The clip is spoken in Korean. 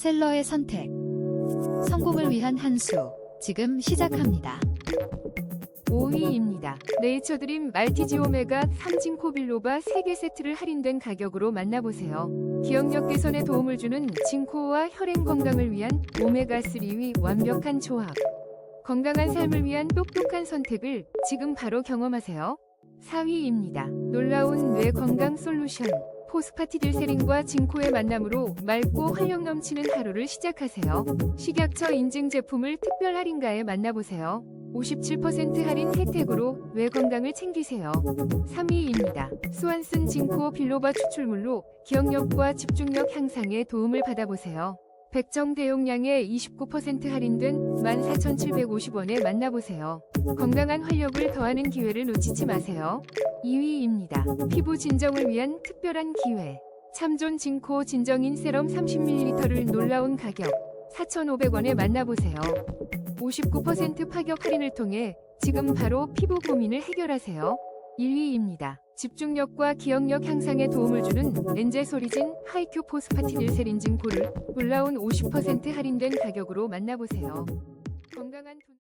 셀러의 선택. 성공을 위한 한 수. 지금 시작합니다. 5위입니다. 네이처드림 말티지 오메가 3진 코 빌로바 3개 세트를 할인된 가격으로 만나보세요. 기억력 개선에 도움을 주는 진코와 혈행 건강을 위한 오메가3위 완벽한 조합. 건강한 삶을 위한 똑똑한 선택을 지금 바로 경험하세요. 4위입니다. 놀라운 뇌 건강 솔루션. 포스파티딜세린과 진코의 만남으로 맑고 활력 넘치는 하루를 시작하세요. 식약처 인증 제품을 특별 할인가에 만나보세요. 57% 할인 혜택으로 뇌 건강을 챙기세요. 3위입니다. 스완슨 진코 빌로바 추출물로 기억력과 집중력 향상에 도움을 받아보세요. 백정 대용량에 29% 할인된 14,750원에 만나보세요. 건강한 활력을 더하는 기회를 놓치지 마세요. 2위입니다. 피부 진정을 위한 특별한 기회. 참존 진코 진정인 세럼 30ml를 놀라운 가격 4,500원에 만나보세요. 59% 파격 할인을 통해 지금 바로 피부 고민을 해결하세요. 1위입니다. 집중력과 기억력 향상에 도움을 주는 엔제 소리진 하이큐 포스파티딜세린 진코를 놀라운 50% 할인된 가격으로 만나보세요. 건강한 돈...